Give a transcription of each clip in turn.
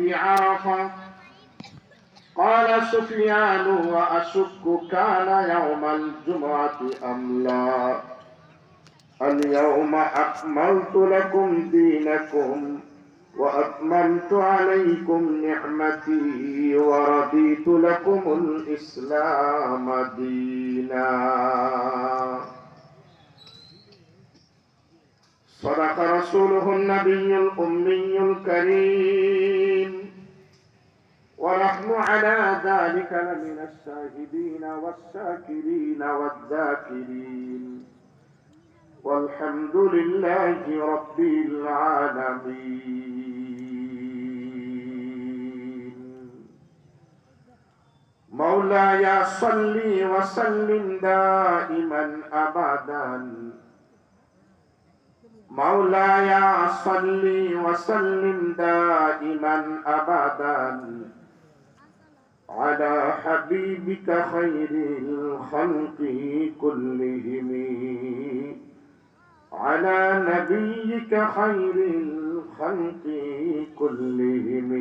بعرفة قال سفيان وأشك كان يوم الجمعة أم لا؟ اليوم أكملت لكم دينكم وأتممت عليكم نعمتي ورضيت لكم الإسلام دينا. صدق رسوله النبي الأمي الكريم. ونحن على ذلك لمن الشاهدين والشاكرين والذاكرين. والحمد لله رب العالمين. مولاي صل وسلم دائما أبدا. مولاي صل وسلم دائما أبدا. على حبيبك خير الخلق كلهم على نبيك خير الخلق كلهم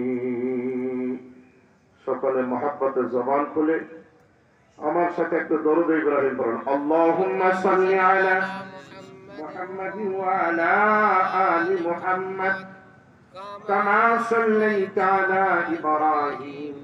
সকলে মহাব্বতের জবান খুলে আমার সাথে একটু দরুদ ইব্রাহিম পড়ুন আল্লাহুম্মা সাল্লি আলা محمد وعلى آل محمد كما صليت على إبراهيم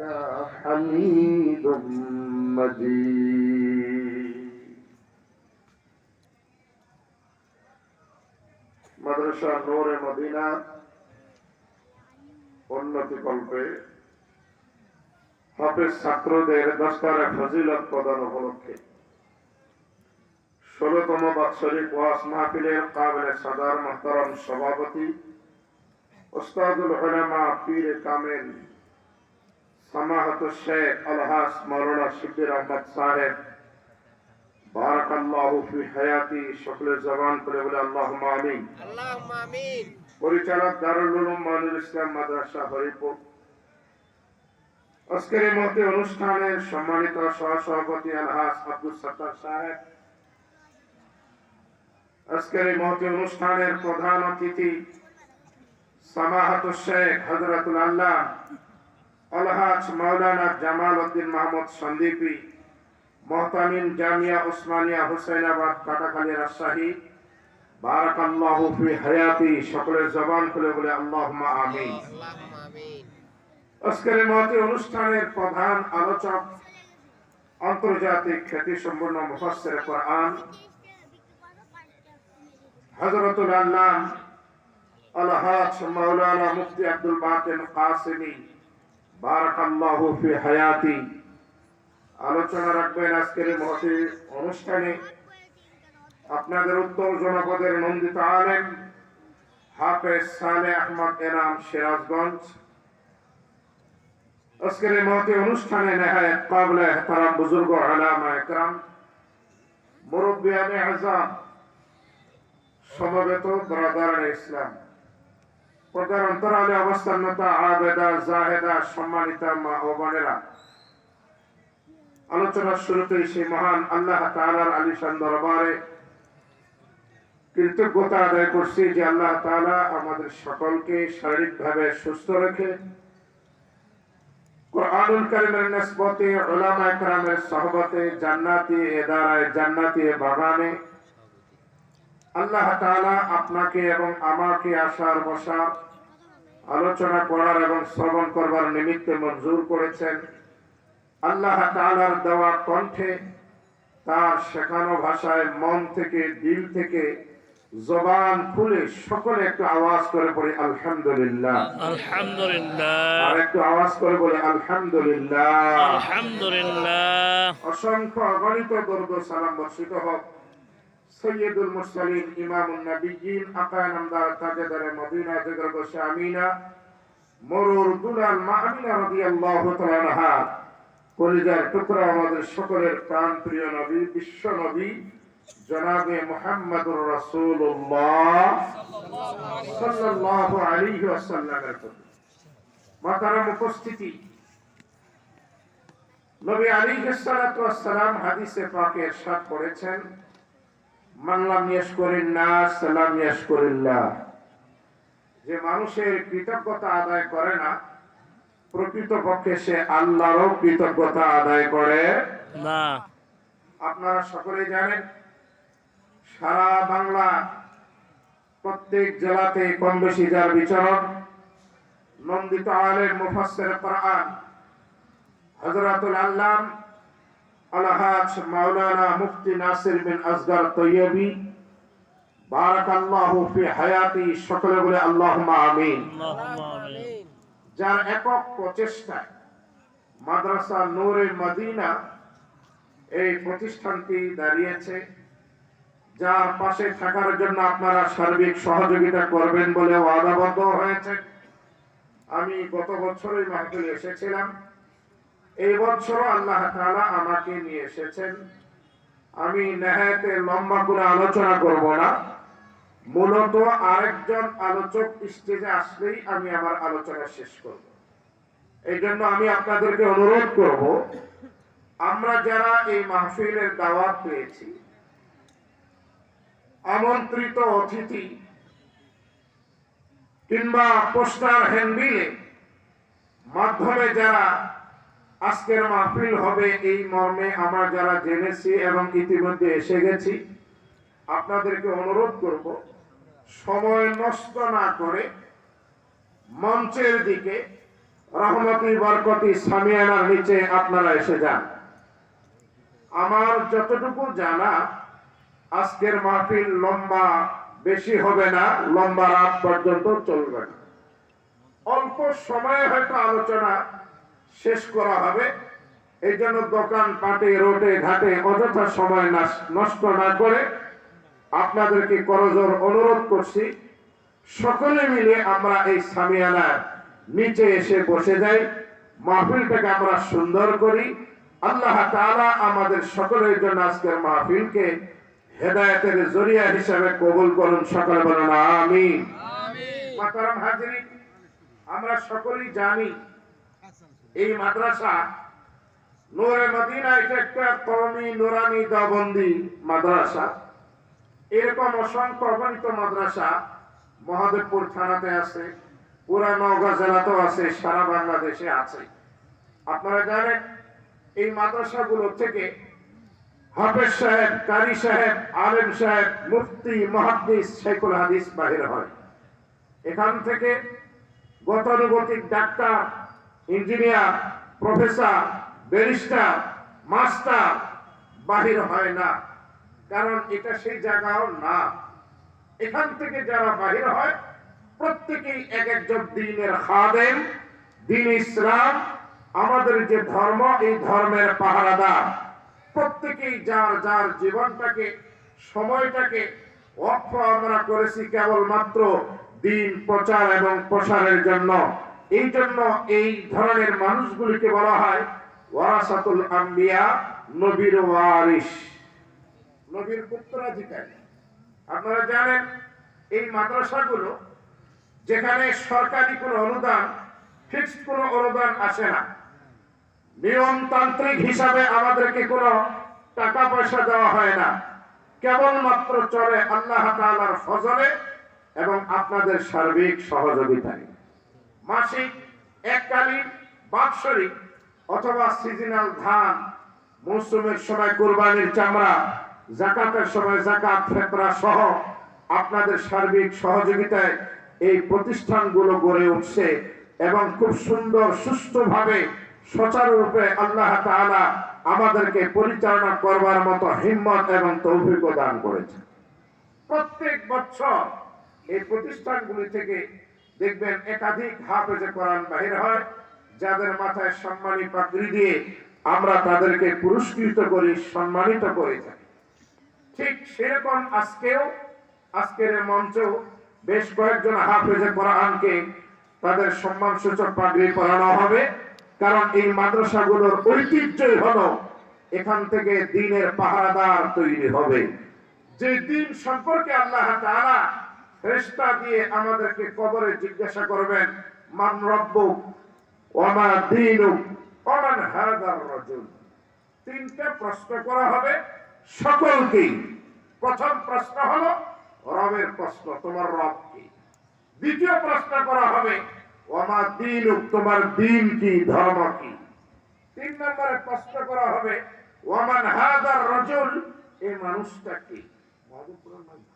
إنك حميد مجيد মাদ্রাসা নূরে মদিনা উন্নতি কল্পে হাফেজ ছাত্রদের দশটারে ফজিলত প্রদান উপলক্ষে ষোলতম বাৎসরিক ওয়াস মাহফিলের কাবিলে সাদার মোহতারম সভাপতি ওস্তাদুল উলামা পীর কামেল সামাহাত শেখ আলহাস মাওলানা শিবির আহমদ সাহেব বারাকাল্লাহু ফি হায়াতি সকলের জবান করে বলে আল্লাহুম্মা আমিন اللهم آمين পরিচালক দারুল উলুম মানুল ইসলাম মাদ্রাসা হরিপুর আজকের এই মতে অনুষ্ঠানের সম্মানিত সহসভাপতি আলহাস আব্দুল সত্তার সাহেব আজকের এই মতে অনুষ্ঠানের প্রধান অতিথি সামাহাত শেখ হজরতুল আল্লাহ আলহাজ মাওলানা জামাল উদ্দিন মাহমুদ সন্দীপী মহতামিন জামিয়া ওসমানিয়া হুসাইনাবাদ কাটাখালী রাজশাহী। ফি হায়াতি সকলের জবান খুলে বলে আমিন। আজকের মতে অনুষ্ঠানের প্রধান আলোচক আন্তর্জাতিক খ্যাতি সম্পন্ন মুফাসসির কোরআন হযরতুল আল্লাহ আলহাজ মাওলানা মুফতি আব্দুল বাতেন কাসিমী। আলোচনা রাখবেন আজকের এই অনুষ্ঠানে। আপনাদের উত্তর জনপদের নন্দিত আলেম, হাফেজ সালে আহমদ এনাম সিরাজগঞ্জ। আজকের মহতি অনুষ্ঠানে নেহায়ত কাবলে এহতারাম বুজুর্গ আলামা একরাম মুরব্বিয়ানে আজাম, সমবেত ইসলাম পর্দার অন্তরালে অবস্থানতা আবেদা জাহেদা, সম্মানিতা মা ও বোনেরা। আলোচনার শুরুতেই সেই মহান আল্লাহ তাআলার আলিশান দরবারে কৃতজ্ঞতা আদায় করছি যে আল্লাহ তাআলা আমাদের সকলকে শারীরিকভাবে সুস্থ রেখে কোরআনুল কারীমের নিসবতে উলামা একরামের সহবতে জান্নাতি এদারায় জান্নাতি বাগানে আল্লাহ তাআলা আপনাকে এবং আমাকে আসার বসার আলোচনা করার এবং শ্রবণ করবার নিমিত্তে মঞ্জুর করেছেন। আল্লাহ তালার দেওয়া কণ্ঠে তার শেখানো ভাষায় মন থেকে দিল থেকে জবান খুলে সকলে একটু আওয়াজ করে বলে আলহামদুলিল্লাহ। আর একটু আওয়াজ করে বলে আলহামদুলিল্লাহ। আলহামদুলিল্লাহ। অসংখ্য অগণিত দুর্গ সালাম বর্ষিত হোক। সৈয়দুল মুরসালিন ইমামুন নবিয়্যিন আকায় নামদার তাজেদারে মদিনা জিগর গোশে আমিনা মরুর দুলাল মা আমিনা রাদিয়াল্লাহু তাআলা আনহা কলিজার টুকরা আমাদের সকলের প্রাণ প্রিয় নবী বিশ্ব নবী জনাবে মুহাম্মদুর রাসূলুল্লাহ সাল্লাল্লাহু আলাইহি ওয়াসাল্লামের প্রতি মাতারাম উপস্থিতি নবী আলাইহিস সালাতু ওয়াসসালাম হাদিসে পাকে ارشاد করেছেন মান লাম ইয়াশকুরিন নাস লাম ইয়াশকুরিল্লাহ যে মানুষের কৃতজ্ঞতা আদায় করে না প্রকৃতপক্ষে সে আল্লাহরও কৃতজ্ঞতা আদায় করে না। আপনারা সকলেই জানেন সারা বাংলা প্রত্যেক জেলাতে কম বেশি যার বিচরণ নন্দিত আলের মুফাসসির কোরআন হযরতুল আল্লাম যার একক প্রচেষ্টায় মাদ্রাসা নূরে মদিনা এই প্রতিষ্ঠানটি দাঁড়িয়েছে যার পাশে থাকার জন্য আপনারা সার্বিক সহযোগিতা করবেন বলে ওয়াদাবদ্ধ হয়েছে। আমি গত বছরই মাহফিলে এসেছিলাম। এই বছরও আল্লাহ তাআলা আমাকে নিয়ে এসেছেন। আমি নেহায়তে লম্বা করে আলোচনা করব না। মূলত আরেকজন আলোচক স্টেজে আসলেই আমি আমার আলোচনা শেষ করব। এই জন্য আমি আপনাদেরকে অনুরোধ করব, আমরা যারা এই মাহফিলের দাওয়াত পেয়েছি, আমন্ত্রিত অতিথি কিংবা পোস্টার হ্যান্ডবিলে মাধ্যমে যারা আজকের মাহফিল হবে এই মর্মে আমরা যারা জেনেছি এবং ইতিমধ্যে এসে গেছি, আপনাদেরকে অনুরোধ করব, সময় নষ্ট না করে মঞ্চের দিকে রহমতি বরকতি সামিয়ানার নিচে আপনারা এসে যান। আমার যতটুকু জানা, আজকের মাহফিল লম্বা, বেশি হবে না, লম্বা রাত পর্যন্ত চলবে না। অল্প সময়ে হয়তো আলোচনা শেষ করা হবে। এই জন্য দোকান পাটে রোটে ঘাটে অযথা সময় নষ্ট না করে আপনাদেরকে করজোর অনুরোধ করছি। সকলে মিলে আমরা এই সামিয়ানার নিচে এসে বসে যাই। মাহফিলটাকে আমরা সুন্দর করি। আল্লাহ তাআলা আমাদের সকলের জন্য আজকের মাহফিলকে হেদায়েতের জরিয়া হিসাবে কবুল করুন সকলে বলুন আমি মাতারাম আমরা সকলেই জানি এই মাদ্রাসা নূরে মদিনা এটা একটা কওমি নুরানি দাবন্দি মাদ্রাসা। এরকম অসংখ্য অগণিত মাদ্রাসা মহাদেবপুর থানাতে আছে, পুরা নওগাঁ জেলাতেও আছে, সারা বাংলাদেশে আছে। আপনারা জানেন, এই মাদ্রাসাগুলো থেকে হাফেজ সাহেব, কারি সাহেব, আলেম সাহেব, মুফতি, মহাদ্দিস শেখুল হাদিস বাহির হয়। এখান থেকে গতানুগতিক doctor engineer, professor, barrister, master, বাহির হয় না। কারণ এটা সেই জায়গাও না। এখান থেকে যারা বাহির হয়, প্রত্যেকেই এক একজন দিনের খাদেম, দিন ইসলাম, আমাদের যে ধর্ম, এই ধর্মের পাহারাদার। প্রত্যেকেই যার যার জীবনটাকে, সময়টাকে অক্ষ আমরা করেছি কেবলমাত্র দিন প্রচার এবং প্রসারের জন্য। এই জন্য এই ধরনের মানুষগুলিকে বলা হয় ওয়ারাসাতুল আম্বিয়া, নবীর ওয়ারিস নবীর উত্তরাধিকারী আপনারা জানেন, এই মাদ্রাসাগুলো, যেখানে সরকারি কোনো অনুদান, ফিক্সড কোনো অনুদান আসে না। নিয়মতান্ত্রিক হিসাবে আমাদেরকে কোনো টাকা পয়সা দেওয়া হয় না। কেবলমাত্র চলে আল্লাহ তাআলার ফজলে এবং আপনাদের সার্বিক সহযোগিতায়। মাসিক, এককালীন, বাৎসরিক অথবা সিজনাল ধান। মৌসুমের সময় কোরবানির চামড়া, জাকাতের সময় জাকাত, ফেতরা সহ আপনাদের সার্বিক সহযোগিতায় এই প্রতিষ্ঠানগুলো গড়ে উঠছে এবং খুব সুন্দর, সুষ্ঠুভাবে, সচারুরূপে আল্লাহ তাআলা আমাদেরকে পরিচালনা করবার মতো হিম্মত এবং তৌফিক দান করেছে প্রত্যেক বছর এই প্রতিষ্ঠানগুলি থেকে দেখবেন একাধিক হাফেজে কোরআন বাহির হয়, যাদের মাথায় সম্মানী পাগড়ি দিয়ে আমরা তাদেরকে পুরস্কৃত করি, সম্মানিত করে থাকি। ঠিক সেরকম আজকেও, আজকের এই মঞ্চেও বেশ কয়েকজন হাফেজে কোরআনকে তাদের সম্মান সূচক পাগড়ি পরানো হবে, কারণ এই মাদ্রাসাগুলোর ঐতিহ্যই হলো এখান থেকে দিনের পাহারাদার তৈরি হবে। যে দিন সম্পর্কে আল্লাহ তাআলা ফেরেশতা দিয়ে আমাদেরকে কবরে জিজ্ঞাসা করবেন, মান রব্বুক ওমা দীনুক ওমান হাদার রাজুল? তিনটা প্রশ্ন করা হবে সকলকেই। প্রথম প্রশ্ন হলো, রবের প্রশ্ন, তোমার রব কি? দ্বিতীয় প্রশ্ন করা হবে ওমা দীনুক, তোমার দিন কি, ধর্ম কি? তিন নম্বরে প্রশ্ন করা হবে ওমান হাদার রজুল? এই মানুষটা কি? ভালো তবে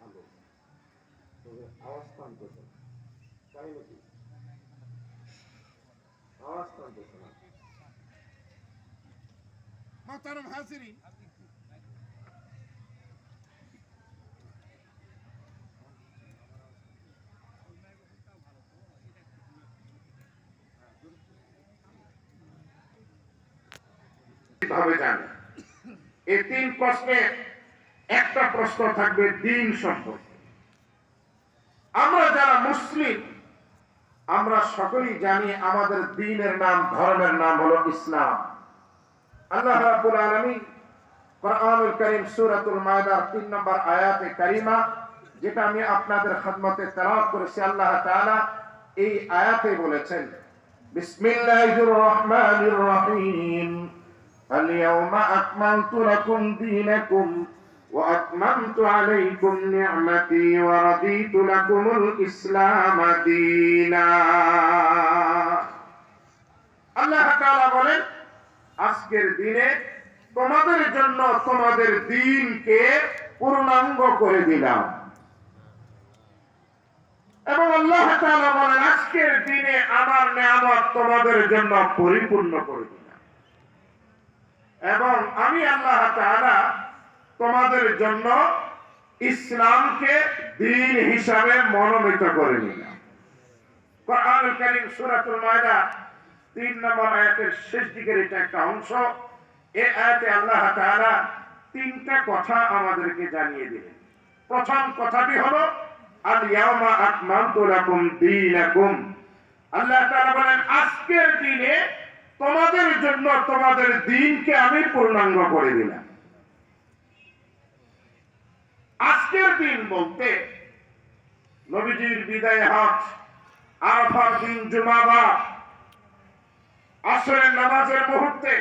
আওয়াজ হাজিরি। এই তিন প্রশ্নের একটা প্রশ্ন থাকবে দিন সম্পর্কে। আমরা যারা মুসলিম, আমরা সকলেই জানি আমাদের দিনের নাম, ধর্মের নাম হলো ইসলাম। আল্লাহ রাব্বুল আলামিন কোরআনুল কারীম সূরাতুল মায়দার 3 নম্বর আয়াতে কারিমা, যেটা আমি আপনাদের খিদমতে তেলাওয়াত করেছি, আল্লাহ তাআলা এই আয়াতে বলেছেন, বিসমিল্লাহির রহমানির রহিম। আল ইয়াউমা আকমালতু লাকুম দীনাকুম। وأتممت عليكم نعمتي ورضيت لكم الإسلام دينا আল্লাহ তাআলা বলেন আজকের দিনে তোমাদের জন্য তোমাদের দিনকে পূর্ণাঙ্গ করে দিলাম এবং আল্লাহ তাআলা বলেন আজকের দিনে আমার নিয়ামত তোমাদের জন্য পরিপূর্ণ করে দিলাম এবং আমি আল্লাহ তাআলা তোমাদের জন্য ইসলামকে দিন হিসাবে মনোনীত করে নিলাম। সূরাতুল তিন নম্বর আয়াতের শেষ দিকের এটা একটা অংশ। এই আয়াতে আল্লাহ তিনটা কথা আমাদেরকে জানিয়ে দিলেন। প্রথম কথাটি হলো আল্লাহ আজকের দিনে তোমাদের জন্য তোমাদের দিনকে আমি পূর্ণাঙ্গ করে দিলাম। আজকের দিন বলতে নবীজির বিদায় হজ আরফার দিন জুমাবার আসরের নামাজের মুহূর্তে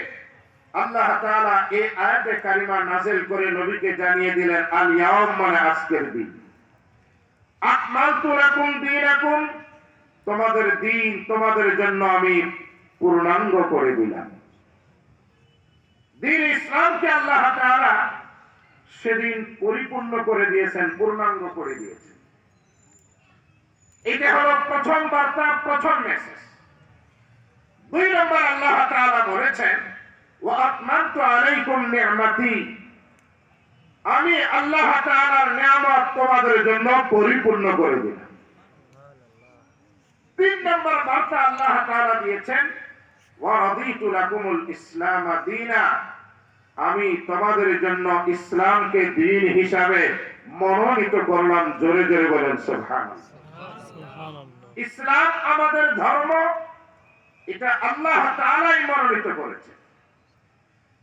আল্লাহ তাআলা এই আয়াতে কারিমা নাযিল করে নবীকে জানিয়ে দিলেন, আল ইয়াউম মানে আজকের দিন। আকমালতু লাকুম দীনাকুম, তোমাদের দিন তোমাদের জন্য আমি পূর্ণাঙ্গ করে দিলাম। দিন ইসলামকে আল্লাহ তাআলা সেদিন পরিপূর্ণ করে দিয়েছেন, পূর্ণাঙ্গ করে দিয়েছেন। এটা হলো প্রথম বার্তা, প্রথম মেসেজ দুই নম্বর আল্লাহ বলেছেন আমি আল্লাহ নিয়ামত তোমাদের জন্য পরিপূর্ণ করে দিলাম। তিন নম্বর বার্তা আল্লাহ দিয়েছেন, ওয়া রাদিতু লাকুমুল ইসলাম দীনা। আমি তোমাদের জন্য ইসলামকে দিন হিসাবে মনোনীত করলাম জোরে জোরে বলেন সুবহানাল্লাহ। ইসলাম আমাদের ধর্ম এটা আল্লাহ তাআলাই মনোনীত করেছে।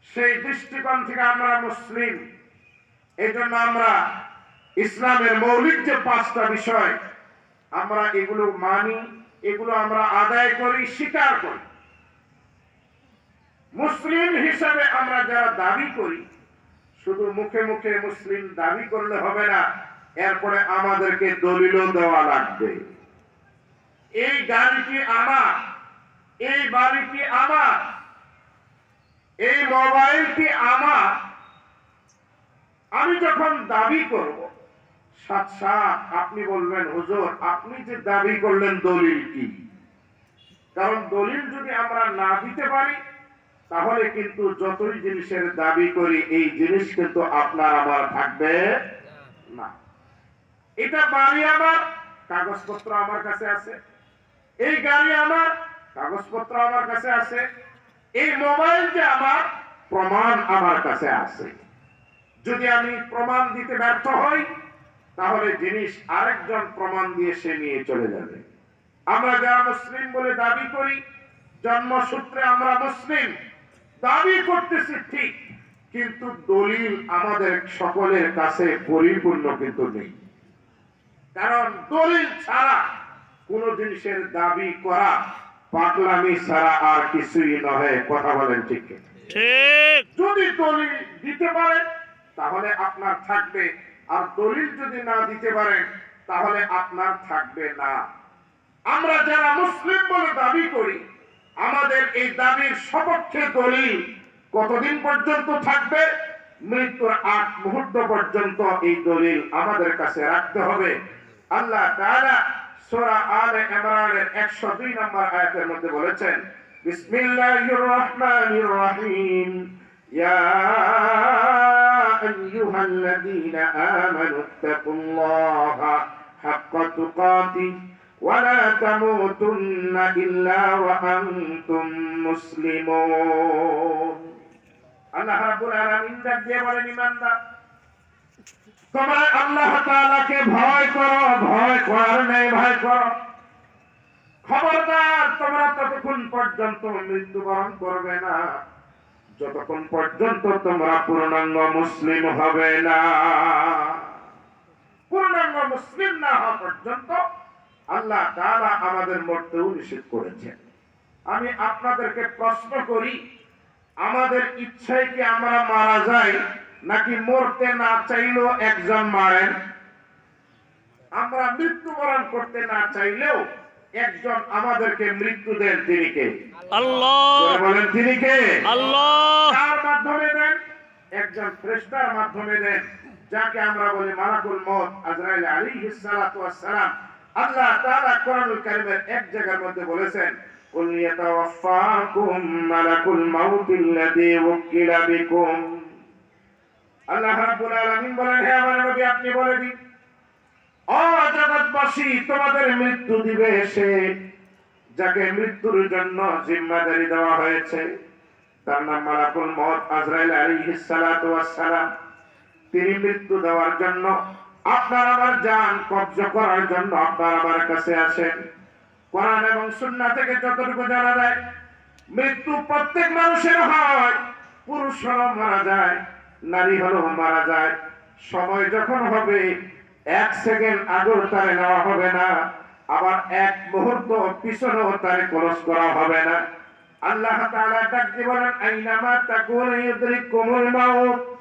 সেই দৃষ্টিকোণ থেকে আমরা মুসলিম এই জন্য আমরা ইসলামের মৌলিক যে পাঁচটা বিষয় আমরা এগুলো মানি এগুলো আমরা আদায় করি স্বীকার করি। মুসলিম হিসাবে আমরা যারা দাবি করি, শুধু মুখে মুখে মুসলিম দাবি করলে হবে না, এরপরে আমাদেরকে দলিলও দেওয়া লাগবে। এই গাড়িটি আমার, এই বাড়িটি আমার, এই মোবাইলটি আমার। আমি যখন দাবি করব, সাত আপনি বলবেন, হুজুর, আপনি যে দাবি করলেন দলিল কি? কারণ দলিল যদি আমরা না দিতে পারি তাহলে কিন্তু যতই জিনিসের দাবি করি, এই জিনিস কিন্তু আপনার আমার থাকবে না। এটা বাড়ি আমার, কাগজপত্র আমার কাছে আছে। এই গাড়ি আমার, কাগজপত্র আমার কাছে আছে। এই মোবাইল যে আমার, প্রমাণ আমার কাছে আছে। যদি আমি প্রমাণ দিতে ব্যর্থ হই, তাহলে জিনিস আরেকজন প্রমাণ দিয়ে সে নিয়ে চলে যাবে। আমরা যারা মুসলিম বলে দাবি করি, জন্মসূত্রে আমরা মুসলিম। দাবি করতেছি ঠিক কিন্তু দলিল আমাদের সকলের কাছে পরিপূর্ণ কিন্তু নেই। কারণ দলিল ছাড়া কোন জিনিসের দাবি করা পাগলামি ছাড়া আর কিছুই নহে কথা বলেন ঠিক ঠিক। যদি দলিল দিতে পারেন তাহলে আপনার থাকবে। আর দলিল যদি না দিতে পারেন তাহলে আপনার থাকবে না। আমরা যারা মুসলিম বলে দাবি করি আমাদের এই দাবির সপক্ষে দলিল কতদিন পর্যন্ত থাকবে? মৃত্যুর আগ মুহূর্ত পর্যন্ত এই দলিল আমাদের কাছে রাখতে হবে। আল্লাহ তাআলা সূরা আলে ইমরানের 102 নম্বর আয়াতের মধ্যে বলেছেন, বিসমিল্লাহির রহমানির রহিম। ইয়া আইয়ুহাল্লাযীনা আমানু তাকুল্লাহা হাক্কা তুকাতিহি। ولا تموتن إلا وأنتم مسلمون আল্লাহ রাব্বুল আলামিন ডাক দিয়ে বলেন ইমানদার তোমরা আল্লাহ তাআলাকে ভয় করো ভয় করার নেই ভয় করো খবরদার তোমরা ততক্ষণ পর্যন্ত মৃত্যুবরণ করবে না যতক্ষণ পর্যন্ত তোমরা পূর্ণাঙ্গ মুসলিম হবে না পূর্ণাঙ্গ মুসলিম না হওয়া পর্যন্ত আল্লাহ তাআলা আমাদের মরতেও নিষেধ করেছেন। আমি আপনাদেরকে প্রশ্ন করি আমাদের ইচ্ছায় কি আমরা মারা যাই নাকি মরতে না চাইলেও একজন মারেন? আমরা মৃত্যুবরণ করতে না চাইলেও একজন আমাদেরকে মৃত্যু দেন তিনি কে? আল্লাহ! বলেন তিনি কে? আল্লাহ! কার মাধ্যমে দেন? একজন ফেরেশতার মাধ্যমে দেন যাকে আমরা বলি মালাকুল মত আজরাইল আলাইহিস সালাতু ওয়াস সালাম। আল্লাহ কোরআনুল এক জায়গার মধ্যে বলেছেন, কুল ইয়াতাওয়াফাকুম মালাকুল ওয়াক্কিলা বিকুম। আল্লাহ রাব্বুল আলামিন বলেন, হে আমার নবী, আপনি বলে দিন। ও জগৎবাসী তোমাদের মৃত্যু দিবে সে যাকে মৃত্যুর জন্য জিম্মাদারি দেওয়া হয়েছে। তার নাম মালাকুল মত আজরাইল ওয়াস সালাম। তিনি মৃত্যু দেওয়ার জন্য আপনার আমার জান কবজ করার জন্য আপনার আমার কাছে আসেন কোরআন এবং সুন্নাহ থেকে যতটুকু জানা যায়, মৃত্যু প্রত্যেক মানুষের হয়। পুরুষ হলো মারা যায়, নারী হলো মারা যায়। সময় যখন হবে, এক সেকেন্ড আগর তারে নেওয়া হবে না। আবার এক মুহূর্ত পিছনেও তারে ক্রস করা হবে না। আল্লাহ তাআলা ডাক দিয়ে বলেন, আইনামা তাকুনু ইউদরিকুমুল মাউত।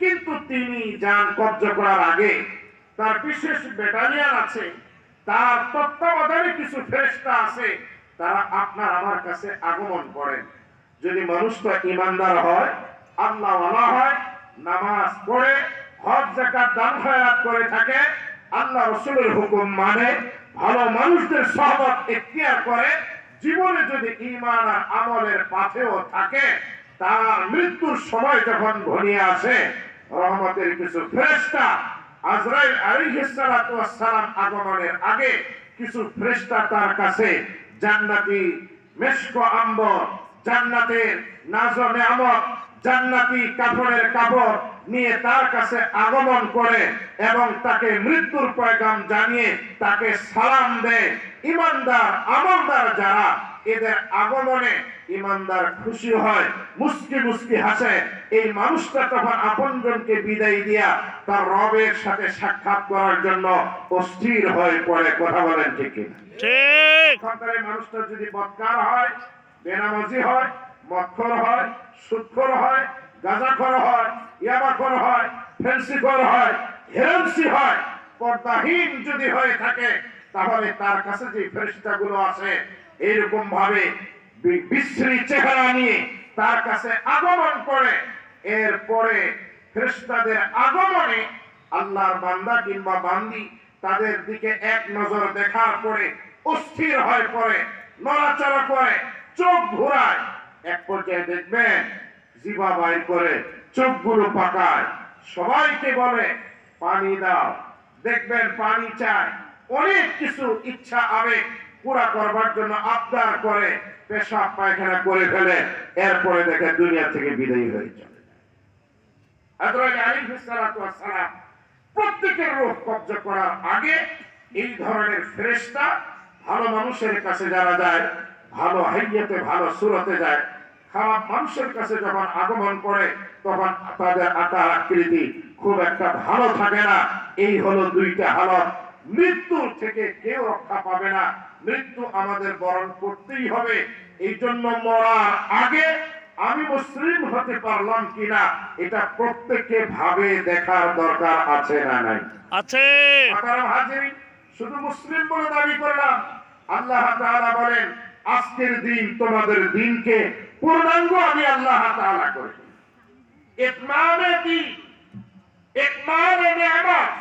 কিন্তু তিনি জান কবজ করার আগে তার বিশেষ ব্যাটালিয়ন আছে, তার তত্ত্বাবধানে কিছু ফেরেশতা আছে, তারা আপনার আমার কাছে আগমন করেন। যদি মানুষটা ইমানদার হয়, আল্লাহ হয়, নামাজ পড়ে, হজ জাকাত দান, খয়রাত করে থাকে, আল্লাহ রসুলের হুকুম মানে ভালো মানুষদের সহবত এখতিয়ার করে, জীবনে যদি ইমান আর আমলের পাথেও থাকে, তার মৃত্যুর সময় যখন ঘনিয়ে আসে রহমতের কিছু ফেরেশতা আজরাইল আলাইহিস সালাতু ওয়াস সালাম আগমনের আগে কিছু ফেরেশতা তার কাছে জান্নাতি মেশক আম্বর, জান্নাতের নাজ নেয়ামত জান্নাতি কাপড়ের কাপড় নিয়ে তার কাছে আগমন করে এবং তাকে মৃত্যুর পয়গাম জানিয়ে তাকে সালাম দেয়। ইমানদার, আমলদার যারা এদের আগমনে ইমানদার খুশি হয় মুস্কি মুস্কি হাসে। এই মানুষটা তখন আপনজনকে বিদায় দিয়া তার রবের সাথে সাক্ষাৎ করার জন্য অস্থির হয়ে পড়ে কথা বলেন ঠিক কিনা? মানুষটা যদি বদকার হয় বেনামাজি হয় মক্ষর হয় সুৎখর হয় গাঁজাখর হয় ইয়াবাখর হয় ফেন্সিখর হয় হেরেন্সি হয় পর্দাহীন যদি হয়ে থাকে তাহলে তার কাছে যে ফেরিস্তাগুলো আছে এইরকম ভাবে বিশ্রী চেহারা নিয়ে তার কাছে আগমন করে। এরপরে ফেরেশতাদের আগমনে আল্লাহর বান্দা কিংবা বান্দি তাদের দিকে এক নজর দেখার পরে অস্থির হয়ে পড়ে, নড়াচড়া করে, চোখ ঘোরায়। এক পর্যায়ে দেখবেন জিবা বাইর করে, চোখগুলো পাকায়। সবাইকে বলে, পানি দাও। দেখবেন পানি চায়। অনেক কিছু ইচ্ছা আবেগ পুরা করবার জন্য আবদার করে পেশাব পায়খানা করে ফেলে, এরপরে দেখে দুনিয়া থেকে বিদায়ী হয়ে যায়। আকৃতি খুব একটা ভালো থাকে না। এই হলো দুইটা হালত। মৃত্যুর থেকে কেউ রক্ষা পাবে না। মৃত্যু আমাদের বরণ করতেই হবে। এই জন্য মরার আগে আমি মুসলিম হতে পারলাম কিনা এটা প্রত্যেককে ভাবে দেখার দরকার আছে না নাই। আছে। শুধু মুসলিম বলে দাবি করলাম। আল্লাহ তাআলা বলেন আজকের দিন তোমাদের দিনকে পূর্ণাঙ্গ আমি আল্লাহ তাআলা করি ইতমামে দিন ইতমামে নিয়ামত।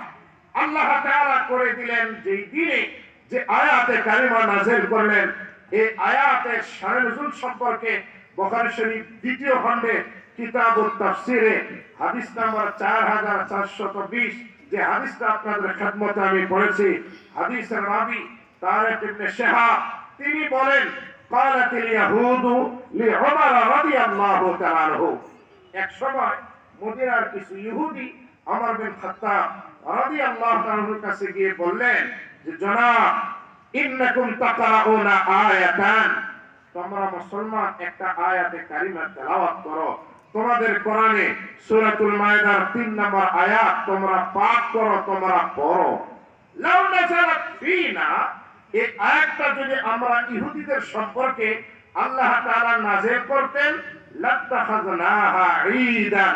আল্লাহ তাআলা করে দিলেন যেই দিনে যে আয়াতে কারিমা নাযিল করলেন এই আয়াতের শানে নজুল সম্পর্কে বুখারী শরীফ দ্বিতীয় খণ্ডে কিতাবুত তাফসিরে হাদিস নাম্বার 4420 যে হাদিসটা আপনাদের খেদমতে আমি পড়েছি হাদিসের রাবি তারেক ইবনে শিহাব তিনি বলেন قالت اليهود لعمر رضي الله تعالى عنه এক সময় মদিনার কিছু ইহুদি আমর বিন খাত্তাব রাদিয়াল্লাহু তাআলার কাছে গিয়ে বললেন যে তোমরা মুসলমান, একটা আয়াতে কারিমা তেলাওয়াত করো। তোমাদের কোরআনে সূরাতুল মায়েদার 3 নম্বর আয়াত তোমরা পাঠ করো, তোমরা পড়ো। লাউ নাযালাত ফিনা, এই আয়াতটা যদি আমরা ইহুদিদের সম্পর্কে আল্লাহ তাআলা নাযিল করতেন, লাত্তাখাযনাহা ঈদান।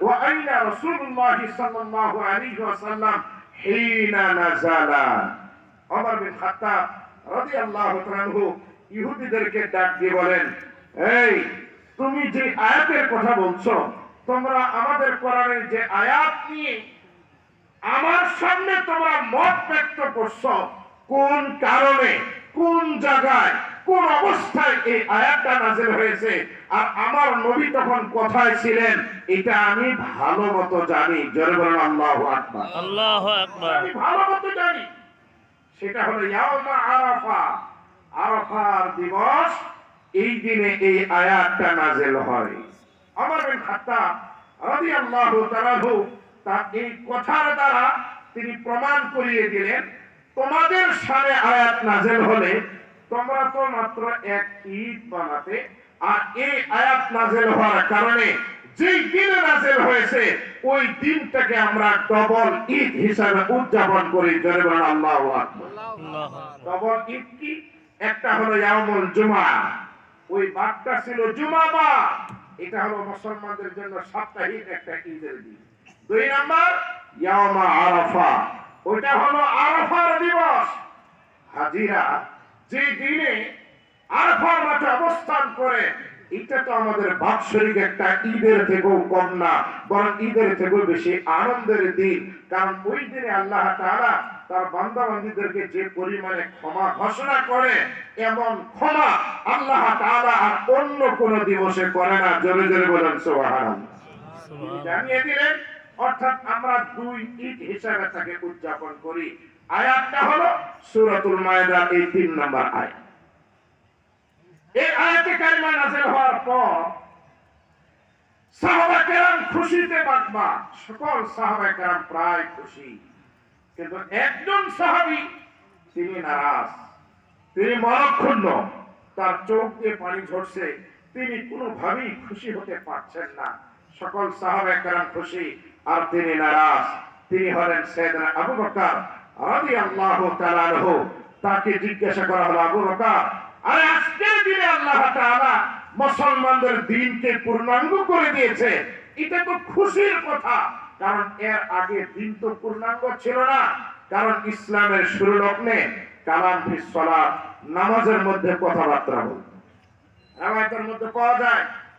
ওয়া আইনা রাসূলুল্লাহ সাল্লাল্লাহু আলাইহি ওয়াসাল্লাম হিনা নাযালা ওমর বিন খাত্তাব রাদিয়াল্লাহু তাআলা আনহু ইহুদিদেরকে ডাক বলেন, এই, তুমি যে আয়াতের কথা বলছো, তোমরা আমাদের কোরআনের যে আয়াত নিয়ে আমার সামনে তোমরা মত ব্যক্ত করছ, কোন কারণে? কোন জায়গায় কোন অবস্থায় এই আয়াতটা নাজিল হয়েছে? আর আমার নবী তখন কোথায় ছিলেন এটা আমি ভালো মতো জানি। জোরে বলেন আল্লাহু আকবার। আল্লাহ আকবার। আমি ভালো মতো জানি। সেটা হলো ইয়াউমা আরাফা। আরাফার দিবস এই দিনে এই আয়াতটা নাজেল হয়। আমার বিন খাত্তাব রাদিয়াল্লাহু তাআলা তার এই কথার দ্বারা তিনি প্রমাণ করিয়ে দিলেন তোমাদের সামনে আয়াত নাজেল হলে তোমরা তো মাত্র এক ঈদ বানাতে, আর এই আয়াত নাজেল হওয়ার কারণে যেই দিনে নাজেল হয়েছে, ওই দিনটাকে আমরা ডবল ঈদ হিসাবে উদযাপন করি। ডবল ঈদ কি? একটা হলো ইয়াউমুল জুমা। ওই ছিল জুমা বা এটা হলো মুসলমানদের জন্য সাপ্তাহিক একটা ঈদের দিন। দুই নাম্বার, ইয়াউমা আরাফা। ওইটা হলো আরাফার দিবস। হাজিরা যে দিনে আরাফার মাঠে অবস্থান করে এটা তো আমাদের বাৎসরিক একটা ঈদের থেকেও কম না বরং ঈদের থেকেও বেশি আনন্দের দিন। কারণ ওই দিনে আল্লাহ তাআলা তার বান্দা বান্দীদেরকে যে পরিমাণে ক্ষমা ঘোষণা করে এমন ক্ষমা আল্লাহ তাআলা আর অন্য কোন দিবসে করে না। জোরে জোরে বলেন তিনি জানিয়ে দিলেন অর্থাৎ আমরা দুই ঈদ হিসাবে তাকে উদযাপন করি। আয়াতটা হলো সূরাতুল মায়েদার এই তিন নম্বর আয়াত। এই আয়াতে কারিমা হওয়ার পর সাহাবা কেরাম খুশিতে বাগবা সকল সাহাবা কেরাম প্রায় খুশি। কিন্তু একজন সাহাবী, তিনি নারাজ। তিনি মরক্ষুণ্ণ তার চোখ দিয়ে পানি ঝরছে। তিনি কোনোভাবেই খুশি হতে পারছেন না। সকল সাহাবা কেরাম খুশি আর তিনি নারাজ। তিনি হলেন আবু বকর তাকে জিজ্ঞাসা করা হলো, আবু বকর আজকের দিনে আল্লাহ মুসলমানদের দিনকে পূর্ণাঙ্গ করে দিয়েছে। এটা তো খুশির কথা। কারণ এর আগে দিন তো পূর্ণাঙ্গ ছিল না। কারণ ইসলামের শুরু লগ্নে কালাম নামাজের মধ্যে কথাবার্তা বলতো। রামায়তের মধ্যে পাওয়া যায়।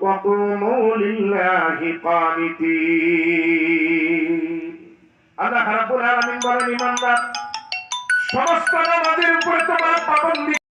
কুমু লিল্লাহি কানিতিন। আল্লাহ রাব্বুল আলামিন বলেন ইমানদার সমস্ত নামাজের উপরে তোমার পাবন্দি